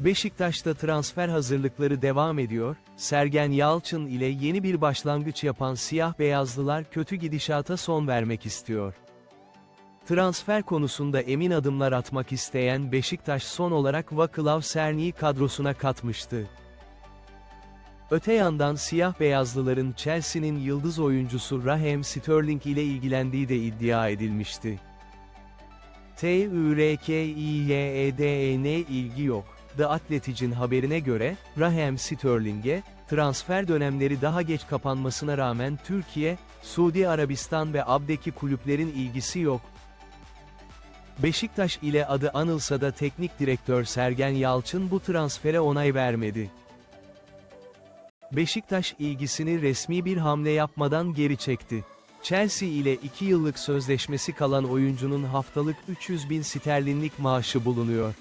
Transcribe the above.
Beşiktaş'ta transfer hazırlıkları devam ediyor, Sergen Yalçın ile yeni bir başlangıç yapan siyah beyazlılar kötü gidişata son vermek istiyor. Transfer konusunda emin adımlar atmak isteyen Beşiktaş son olarak Vaklav Serni'yi kadrosuna katmıştı. Öte yandan siyah beyazlıların Chelsea'nin yıldız oyuncusu Raheem Sterling ile ilgilendiği de iddia edilmişti. TÜRKİYEDN ilgi yok. The Athletic'in haberine göre, Raheem Sterling'e, transfer dönemleri daha geç kapanmasına rağmen Türkiye, Suudi Arabistan ve Ab'deki kulüplerin ilgisi yok. Beşiktaş ile adı anılsa da teknik direktör Sergen Yalçın bu transfere onay vermedi. Beşiktaş ilgisini resmi bir hamle yapmadan geri çekti. Chelsea ile 2 yıllık sözleşmesi kalan oyuncunun haftalık 300 bin sterlinlik maaşı bulunuyor.